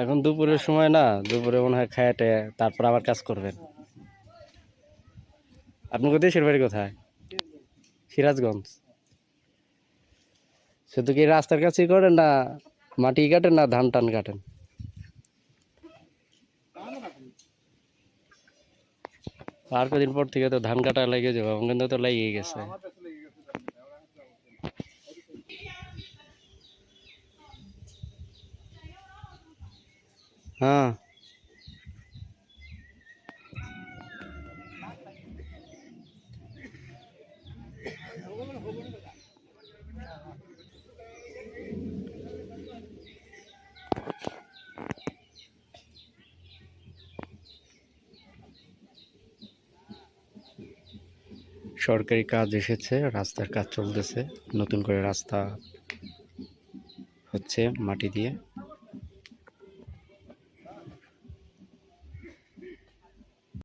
এখন দুপুরের সময় না, দুপুরে মনে হয় খায় টায় তারপর আবার কাজ করবেন। আপনার দেশের বাড়ি কোথায়? সিরাজগঞ্জ। শুধু কি রাস্তার কাছেই করেন না, মাটি কাটেন না, ধান টান কাটেন? আর কদিন পর থেকে তো ধান কাটা লেগে যাবে আমার তো লেগেই গেছে। হ্যাঁ। সরকারি কাজ এসেছে রাস্তার কাজ চলতেছে। নতুন করে রাস্তা হচ্ছে মাটি দিয়ে।